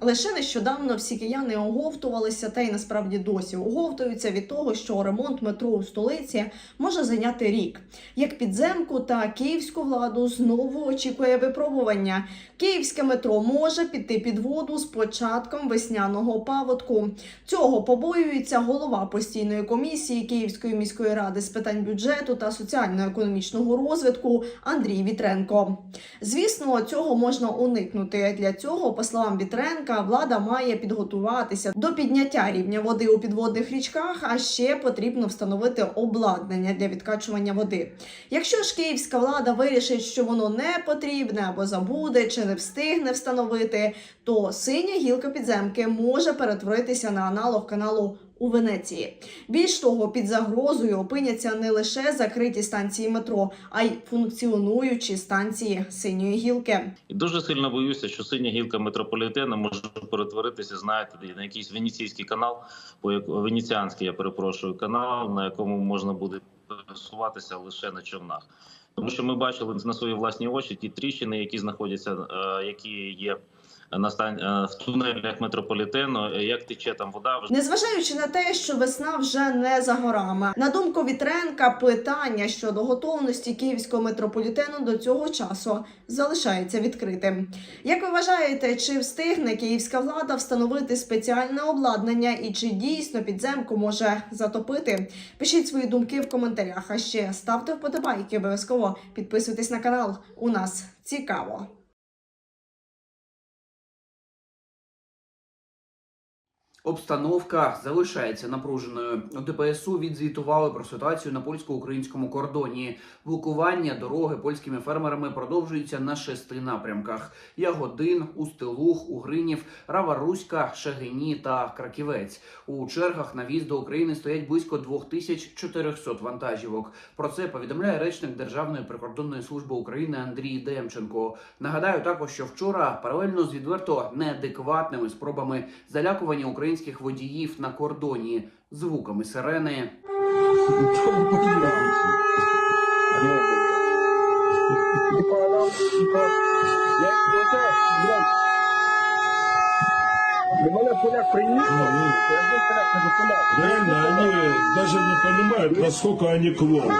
Лише нещодавно всі кияни оговтувалися та й насправді досі оговтуються від того, що ремонт метро у столиці може зайняти рік. Як підземку та київську владу знову очікує випробування. Київське метро може піти під воду з початком весняного паводку. Цього побоюється голова постійної комісії Київської міської ради з питань бюджету та соціально-економічного розвитку Андрій Вітренко. Звісно, цього можна уникнути. Для цього, по словам Вітренка, влада має підготуватися до підняття рівня води у підводних річках, а ще потрібно встановити обладнання для відкачування води. Якщо ж київська влада вирішить, що воно не потрібне або забуде чи не встигне встановити, то синя гілка підземки може перетворитися на аналог каналу у Венеції. Більш того, під загрозою опиняться не лише закриті станції метро, а й функціонуючі станції синьої гілки. І дуже сильно боюся, що синя гілка метрополітену може перетворитися, знаєте, на якийсь венеційський канал, по венеціанський, я перепрошую, канал, на якому можна буде пересуватися лише на човнах. Тому що ми бачили на свої власні очі ті тріщини, які знаходяться, е, які є на стан е, в тунелях метрополітену, е, як тече там вода. Незважаючи на те, що весна вже не за горами. На думку Вітренка, питання щодо готовності київського метрополітену до цього часу залишається відкритим. Як ви вважаєте, чи встигне київська влада встановити спеціальне обладнання і чи дійсно підземку може затопити? Пишіть свої думки в коментарях. А ще ставте вподобайки, обов'язково підписуйтесь на канал. У нас цікаво. Обстановка залишається напруженою. У ДПСУ відзвітували про ситуацію на польсько-українському кордоні. Блокування дороги польськими фермерами продовжується на шести напрямках: Ягодин, Устилух, Угринів, Рава-Руська, Шагині та Краківець. У чергах на в'їзд до України стоять близько 2400 вантажівок. Про це повідомляє речник Державної прикордонної служби України Андрій Демченко. Нагадаю також, що вчора паралельно з відверто неадекватними спробами залякування українських водіїв на кордоні звуками сирени. Реально, они даже не понимают, насколько они клоуны.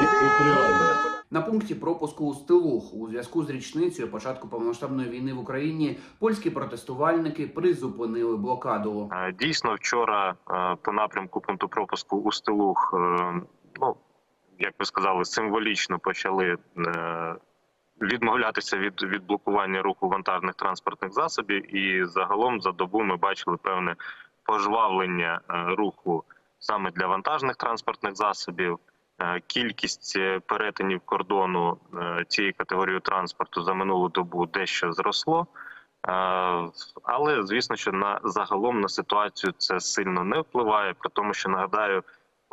Вот реально. На пункті пропуску у Стилух у зв'язку з річницею початку повномасштабної війни в Україні польські протестувальники призупинили блокаду. Дійсно, вчора по напрямку пункту пропуску у Стилух, е, ну як ви сказали, символічно почали е, відмовлятися від, від блокування руху вантажних транспортних засобів, і загалом за добу ми бачили певне пожвавлення е, руху саме для вантажних транспортних засобів. Е, Кількість е, перетинів кордону е, цієї категорії транспорту за минулу добу дещо зросло. Але звісно, що на загалом на ситуацію це сильно не впливає, при тому, що нагадаю,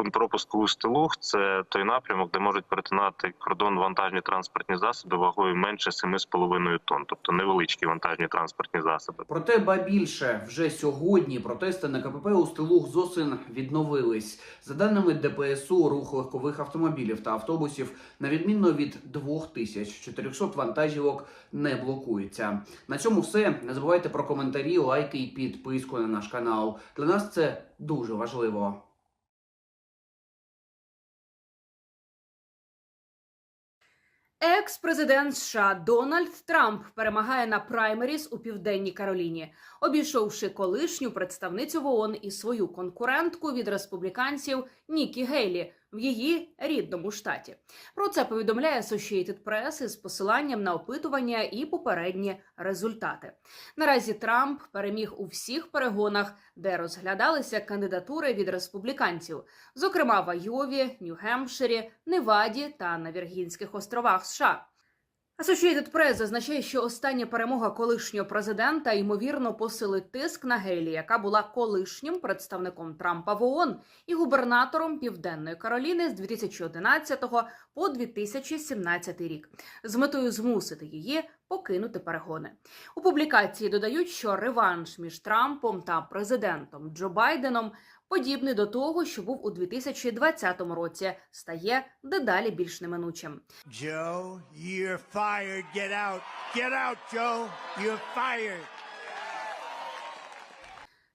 пропуску Стилух це той напрямок, де можуть перетинати кордон вантажні транспортні засоби вагою менше 7,5 тонн, тобто невеличкі вантажні транспортні засоби. Проте ба більше вже сьогодні протести на КПП у Стилух зосин відновились. За даними ДПСУ, рух легкових автомобілів та автобусів, на відміну від 2400 вантажівок, не блокується. На цьому все. Не забувайте про коментарі, лайки і підписку на наш канал. Для нас це дуже важливо. Екс-президент США Дональд Трамп перемагає на праймеріс у південній Кароліні, обійшовши колишню представницю в ООН і свою конкурентку від республіканців Нікі Гейлі в її рідному штаті. Про це повідомляє Associated Press із посиланням на опитування і попередні результати. Наразі Трамп переміг у всіх перегонах, де розглядалися кандидатури від республіканців, зокрема в Айові, Нью-Гемпширі, Неваді та на Віргінських островах США. Associated Press зазначає, що остання перемога колишнього президента ймовірно посилить тиск на Гейлі, яка була колишнім представником Трампа в ООН і губернатором Південної Кароліни з 2011 по 2017 рік, з метою змусити її покинути перегони. У публікації додають, що реванш між Трампом та президентом Джо Байденом подібний до того, що був у 2020 році, стає дедалі більш неминучим. Joe, you're fired. Get out. Get out, Joe. You're fired.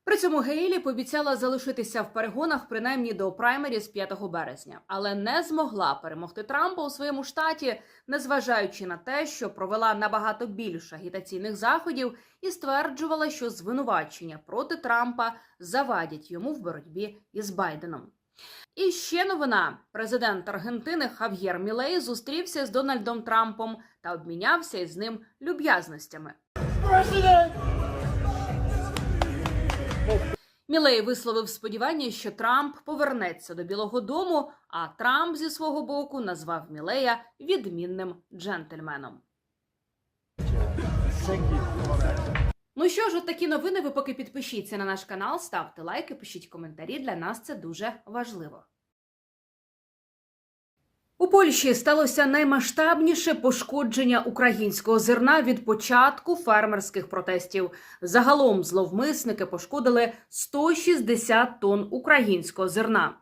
При цьому Гейлі пообіцяла залишитися в перегонах принаймні до праймеріз 5 березня, але не змогла перемогти Трампа у своєму штаті, незважаючи на те, що провела набагато більше агітаційних заходів і стверджувала, що звинувачення проти Трампа завадять йому в боротьбі із Байденом. І ще новина: президент Аргентини Хав'єр Мілей зустрівся з Дональдом Трампом та обмінявся із ним люб'язностями. Мілей висловив сподівання, що Трамп повернеться до Білого Дому, а Трамп зі свого боку назвав Мілея відмінним джентльменом. Ну що ж, от такі новини. Ви поки підпишіться на наш канал, ставте лайки, пишіть коментарі. Для нас це дуже важливо. У Польщі сталося наймасштабніше пошкодження українського зерна від початку фермерських протестів. Загалом зловмисники пошкодили 160 тонн українського зерна.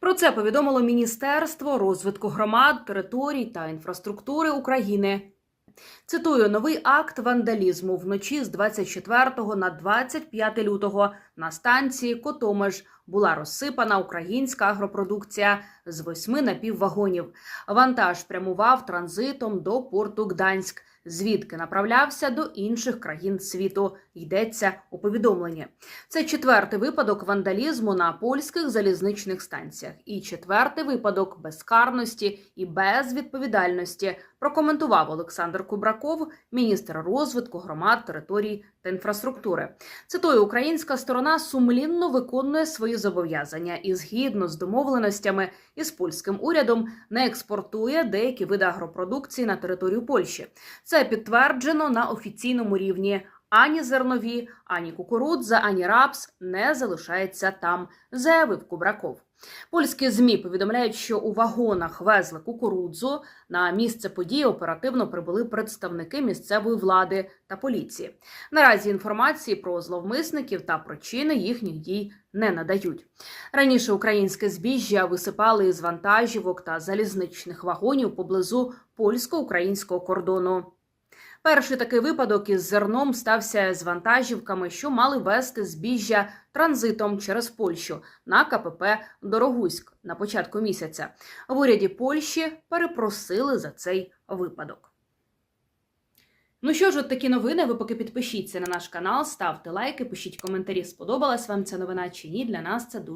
Про це повідомило Міністерство розвитку громад, територій та інфраструктури України. Цитую новий акт вандалізму вночі з 24 на 25 лютого на станції Котомеж була розсипана українська агропродукція з восьми напіввагонів. Вантаж прямував транзитом до порту Гданськ, звідки направлявся до інших країн світу. Йдеться у повідомленні. Це четвертий випадок вандалізму на польських залізничних станціях і четвертий випадок безкарності і безвідповідальності. Прокоментував Олександр Кубраков, міністр розвитку громад, територій та інфраструктури. Цитую, українська сторона сумлінно виконує свої зобов'язання і згідно з домовленостями із польським урядом не експортує деякі види агропродукції на територію Польщі. Це підтверджено на офіційному рівні. Ані зернові, ані кукурудза, ані рапс не залишається там, заявив Кубраков. Польські змі повідомляють, що у вагонах везли кукурудзу. На місце події оперативно прибули представники місцевої влади та поліції. Наразі інформації про зловмисників та причини їхніх дій не надають. Раніше українське збіжжя висипали із вантажівок та залізничних вагонів поблизу польсько-українського кордону. Перший такий випадок із зерном стався з вантажівками, що мали вести збіжжя транзитом через Польщу на КПП Дорогуськ на початку місяця. В уряді Польщі перепросили за цей випадок. Ну що ж, от такі новини. Ви поки підпишіться на наш канал, ставте лайки, пишіть коментарі, сподобалась вам ця новина чи ні. Для нас це дуже.